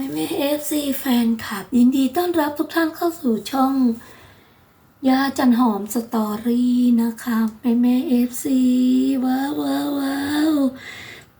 แม่แม่เอฟซีแฟนคลับ ยินดีต้อนรับทุกท่านเข้าสู่ช่องยาจันหอมสตอรี่นะคะแม่แม่เอฟซีว้าวว้าวว้าว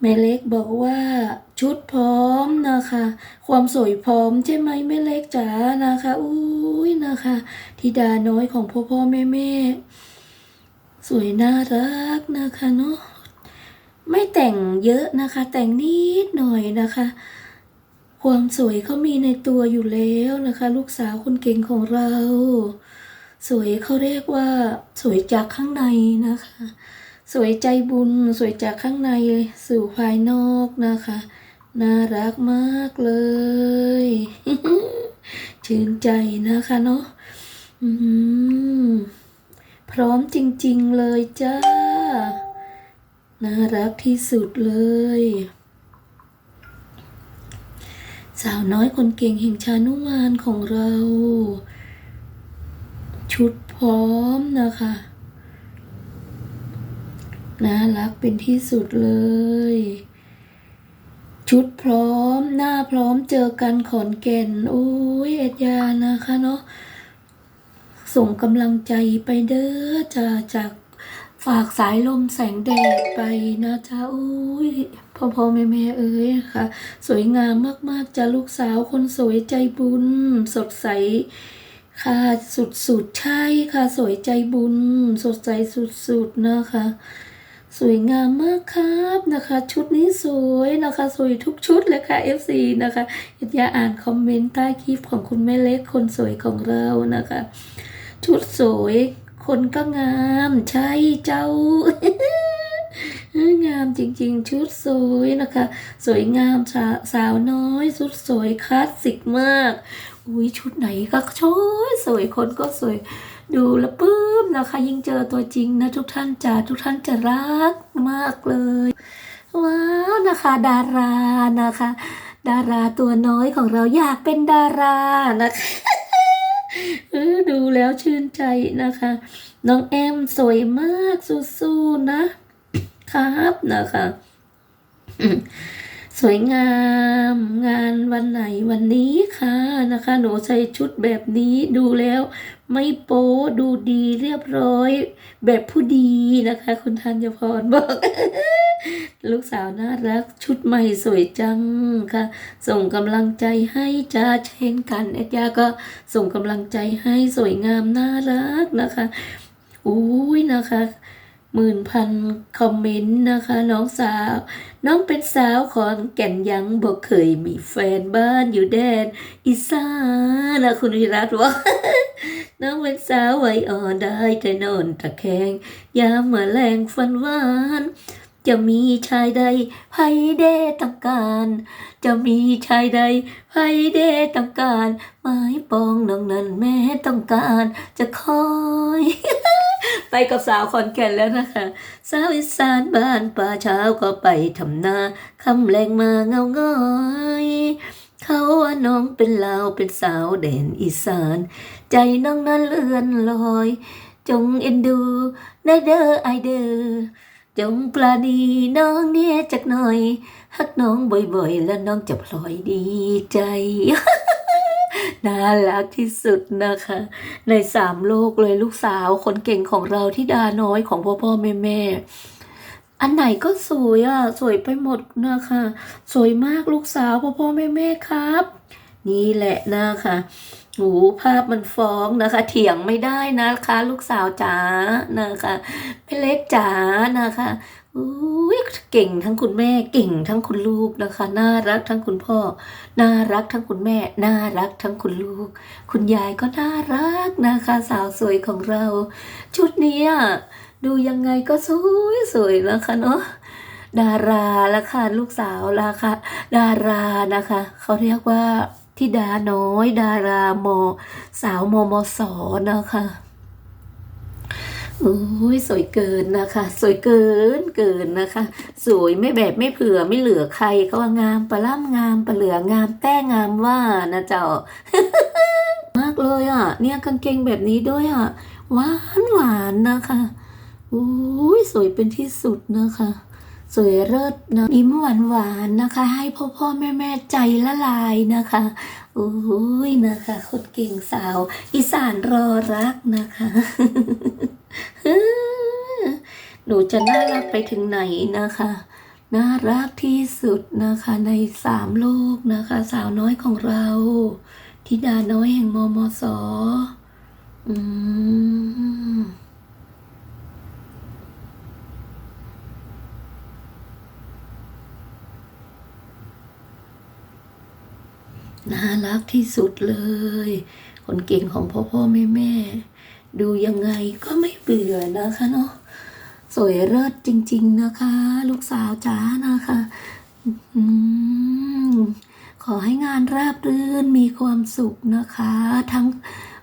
แม่เล็กบอกว่าชุดพร้อมนะคะ ความสวยพร้อมใช่ไหมแม่เล็กจ๋านะคะอุ้ยนะคะธิดาน้อยของพ่อพ่อแม่แม่สวยน่ารักนะคะเนาะไม่แต่งเยอะนะคะ แต่งนิดหน่อยนะคะ ความสวยเขามีในตัวอยู่แล้วนะคะ ลูกสาวคนเก่งของเรา สวยเขาเรียกว่า สวยจากข้างในนะคะ สวยใจบุญ สวยจากข้างในสู่ภายนอกนะคะ น่ารักมากเลย ชื่นใจนะคะเนาะพร้อมจริง ๆ เลยจ้า น่ารักที่สุดเลย สาวน้อยคนเก่งแห่งชานุมานของเรา ชุดพร้อมนะคะน่ารักเป็นที่สุดเลย ชุดพร้อมหน้าพร้อมเจอกันขอนแก่น โอ้ยเอ็ดยานะคะเนาะส่งกำลังใจไปเด้อจ้าจากฝากสายลมแสงแดดไปนะจ๊ะอุ้ย พ่อพ่อแม่แม่เอ้ยค่ะ สวยงามมากๆจ้ะลูกสาวคนสวยใจบุญ สดใสค่ะสุดๆใช่ค่ะ สวยใจบุญ สดใสสุดๆนะคะ สวยงามมากครับนะคะ ชุดนี้สวยนะคะ สวยทุกชุดเลยค่ะ FC นะคะอย่าอ่านคอมเมนต์ใต้คลิปของคุณแม่เล็กคนสวยของเรานะคะ ชุดสวยคนก็งามใช่เจ้า งามจริง ๆ ชุดสวยนะคะ สวยงามสาสาวน้อยชุดสวยคลาสสิกมากอุ้ยชุดไหนก็สวยสวยคนก็สวยดูแล้วปื้มนะคะ ยิ่งเจอตัวจริงนะ ทุกท่านจะทุกท่านจะรักมากเลย ว้าวนะคะ ดารานะคะ ดาราตัวน้อยของเราอยากเป็นดารานะคะเอดูแล้วชื่นใจนะคะ น้องแอมสวยมากสู้ๆนะ ครับนะคะสวยงามงานวันไหนวันนี้ค่ะนะคะ หนูใส่ชุดแบบนี้ดูแล้ว ไม่โป๊ดูดีเรียบร้อย แบบผู้ดีนะคะ คุณธัญพรบอก ลูกสาวน่ารักชุดใหม่สวยจังค่ะ ส่งกำลังใจให้จ้าเช่นกันเอ็ดยาก็ส่งกำลังใจให้สวยงามน่ารักนะคะอุ้ยนะคะ หมื่นพันคอมเมนต์นะคะ น้องสาว น้องเป็นสาวขอนแก่นยังบอกเคยมีแฟนบ้านอยู่แดนอีสานนะคุณวิรัตว่าน้องเป็นสาวไวยอ่อนได้แต่นอนตะแคง ยามเมื่อแรงฟันหวานจะมีชายใดไพเดต้องการ จะมีชายใดไพเดต้องการ ไม้ปองน้องนั้นแม่ต้องการ จะคอย ไปกับสาวขอนแก่นแล้วนะคะ สาวอีสานบ้านป่าเช้าก็ไปทำนาคำแรงมาเงางอยเขาว่าน้องเป็นลาวเป็นสาวแดนอีสาน ใจน้องนั้นเลื่อนลอย จงเอ็นดูได้เด้อไอเด้อจงปลาดีน้องเนี่ยจักหน่อย ฮักน้องบ่อยๆ แล้วน้องจะพลอยดีใจ น่ารักที่สุดนะคะ ในสามโลกเลยลูกสาวคนเก่งของเราที่ดาน้อยของพ่อพ่อแม่แม่อันไหนก็สวยอะ สวยไปหมดนะคะ สวยมากลูกสาวพ่อพ่อแม่แม่ครับ นี่แหละนะคะหูภาพมันฟ้องนะคะ เถียงไม่ได้นะคะ ลูกสาวจ๋านะคะแม่เล็กจ๋านะคะ อุ้ยเก่งทั้งคุณแม่เก่งทั้งคุณลูกนะคะ น่ารักทั้งคุณพ่อ น่ารักทั้งคุณแม่ น่ารักทั้งคุณลูก คุณยายก็น่ารักนะคะ สาวสวยของเรา ชุดนี้ดูยังไงก็สวยสวยนะคะเนาะดาราละค่ะลูกสาวละค่ะ ดารานะคะ เขาเรียกว่าธิดาน้อย ดารามอสาวมมสนะคะ โอ้ยสวยเกินนะคะ สวยเกินเกินนะคะ สวยไม่แบบไม่เผื่อไม่เหลือใครเขาว่างามปะล่ำงามปะเหลืองามแต่งามว่านะเจ้ามากเลยอะ เนี่ยกางเกงแบบนี้ด้วยอะหวานหวานนะคะโอ้ยสวยเป็นที่สุดนะคะ สวยเลิศนะยิ้มหวานหวานนะคะ ให้พ่อพ่อแม่แม่ใจละลายนะคะโอ้ยนะคะคนเก่งสาว อีสานรอรักนะคะหนูจะน่ารักไปถึงไหนนะคะน่ารักที่สุดนะคะในสามโลกนะคะ สาวน้อยของเราธิดาน้อยแห่งมมสอืม น่า รักที่สุดเลย คนเก่งของพ่อพ่อแม่แม่ดูยังไงก็ไม่เบื่อนะคะเนาะสวยเลิศจริง ๆนะคะ ลูกสาวจ๋านะคะอืมขอให้งานราบรื่นมีความสุขนะคะ ทั้ง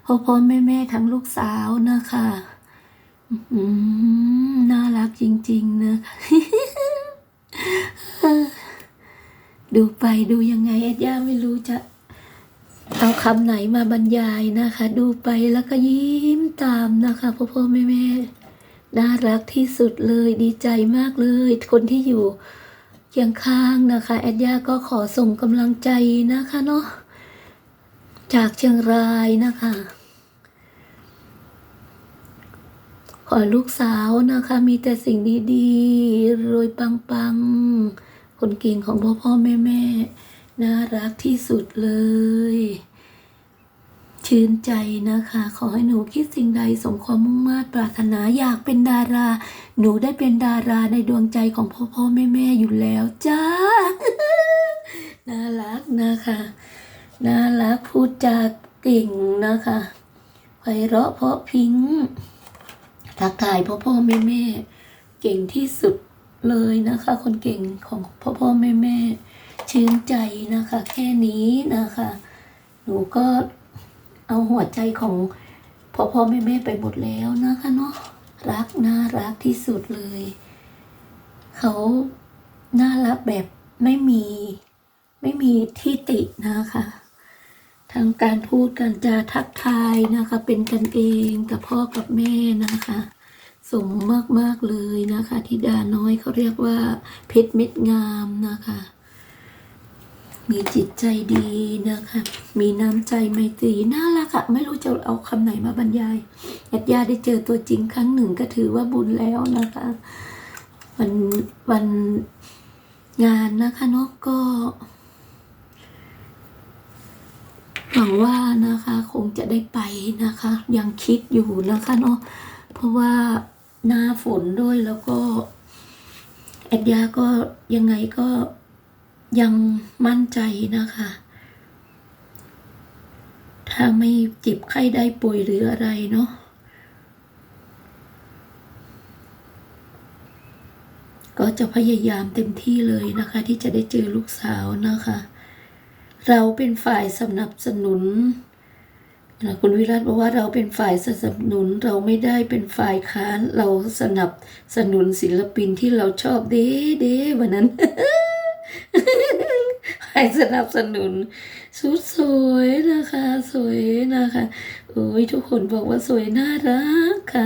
พ่อพ่อแม่แม่ทั้งลูกสาวนะคะอืมน่ารักจริง ๆ นะคะดูไปดูยังไงแอดย่าไม่รู้จะ เอาคำไหนมาบรรยายนะคะ ดูไปแล้วก็ยิ้มตามนะคะพ่อพ่อแม่แม่น่ารักที่สุดเลยดีใจมากเลย คนที่อยู่เคียงข้างนะคะ แอดย่าก็ขอส่งกำลังใจนะคะเนาะจากเชียงรายนะคะ ขอลูกสาวนะคะ มีแต่สิ่งดีๆรวยปังๆ คนเก่งของพ่อพ่อแม่แม่ น่ารักที่สุดเลย ชื่นใจนะคะ ขอให้หนูคิดสิ่งใดสมความมุ่งมา่ปรารถนาอยากเป็นดารา หนูได้เป็นดาราในดวงใจของพ่อพ่อแม่แม่อยู่แล้วจ้า น่ารักนะคะ น่ารักพูดจาเก่งนะคะไพเราะเพราะพิ้งทักทายพ่อพ่อแม่แม่เก่งที่สุดเลยนะคะ คนเก่งของพ่อพ่อแม่แม่ ชื่นใจนะคะ แค่นี้นะคะ หนูก็เอาหัวใจของพ่อพ่อแม่แม่ไปหมดแล้วนะคะเนาะรักน่ารักที่สุดเลย เขาน่ารักแบบไม่มีไม่มีที่ตินะคะทางการพูดการจาทักทายนะคะ เป็นกันเองกับพ่อกับแม่นะคะ สมมากๆเลยนะคะธิดาน้อยเขาเรียกว่าเพชรเม็ดงามนะคะ มีจิตใจดีนะคะ มีน้ำใจไมตรีน่ารักอะไม่รู้จะเอาคำไหนมาบรรยายญาติญาติได้เจอตัวจริงครั้งหนึ่งก็ถือว่าบุญแล้วนะคะ วันวันงานนะคะเนาะก็หวังว่านะคะคงจะได้ไปนะคะ ยังคิดอยู่นะคะเนาะเพราะว่าหน้าฝนด้วยแล้วก็แอดยาก็ยังไงก็ ยังมั่นใจนะคะ ถ้าไม่เจ็บไข้ได้ป่วยหรืออะไรเนาะก็จะพยายามเต็มที่เลยนะคะ ที่จะได้เจอลูกสาวนะคะ เราเป็นฝ่ายสนับสนุนนะคุณวิรัตบอกว่าเราเป็นฝ่ายสนับสนุนเราไม่ได้เป็นฝ่ายค้านเราสนับสนุนศิลปินที่เราชอบเด้เด้วันนั้น ให้สนับสนุนสุดสวยนะคะ สวยนะคะโอ้ยทุกคนบอกว่าสวยน่ารักค่ะ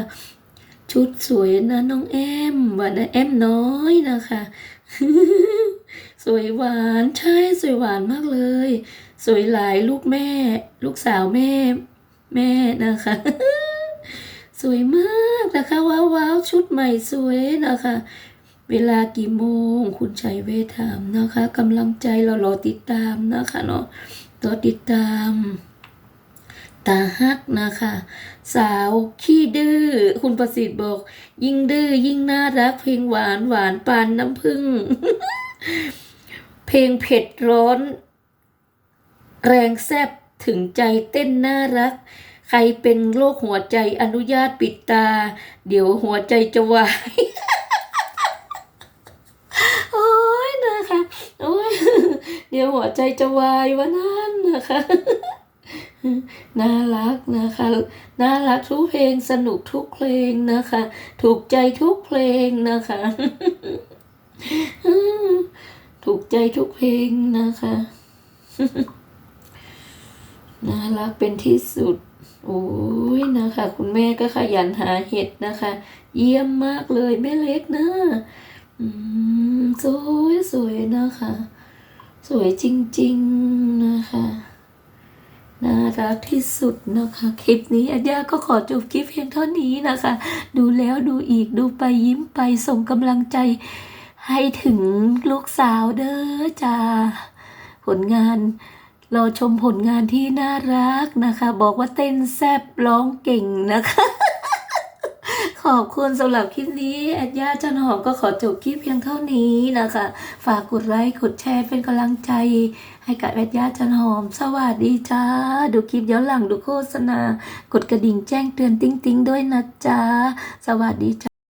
ชุดสวยนะน้องแอมวันนะแอมน้อยนะคะสวยหวานใช่สวยหวานมากเลย สวยหลายลูกแม่ ลูกสาวแม่ แม่นะคะ สวยมากนะคะว้าวชุดใหม่สวยนะคะ เวลากี่โมง คุณชัยเวทามนะคะกำลังใจเรารอติดตามนะคะเนาะรอติดตามตาฮักนะคะ สาวขี้ดื้อคุณประสิทธิ์บอก ยิ่งดื้อยิ่งน่ารักเพลงหวานหวานปานน้ำผึ้งเพลงเผ็ดร้อน แรงแซบถึงใจเต้นน่ารัก ใครเป็นโรคหัวใจอนุญาตปิดตา เดี๋ยวหัวใจจะวาย โอ้ยนะคะ โอ้ย เดี๋ยวหัวใจจะวายวันนั้นนะคะน่ารักนะคะ น่ารักทุกเพลงสนุกทุกเพลงนะคะ ถูกใจทุกเพลงนะคะ ถูกใจทุกเพลงนะคะ น่ารักเป็นที่สุด โอ้ยนะคะ คุณแม่ก็ขยันหาเห็ดนะคะ เยี่ยมมากเลยแม่เล็กนะออืม สวยสวยนะคะ สวยจริง ๆ นะคะ น่ารักที่สุดนะคะ คลิปนี้อัญญาก็ขอจบคลิปเพียงเท่านี้นะคะ ดูแล้วดูอีกดูไปยิ้มไปส่งกำลังใจ ให้ถึงลูกสาวเด้อจ้าผลงานรอชมผลงานที่น่ารักนะคะ บอกว่าเต้นแซบร้องเก่งนะคะ ขอบคุณสำหรับคลิปนี้แอดย่าจันหอมก็ขอจบคลิปเพียงเท่านี้นะคะ ฝากกดไลค์กดแชร์เป็นกำลังใจ ให้กับแอดย่าจันหอม สวัสดีจ้า ดูคลิปย้อนหลังดูโฆษณา กดกระดิ่งแจ้งเตือนติ๊งติ๊งๆด้วยนะจ้า สวัสดีจ้า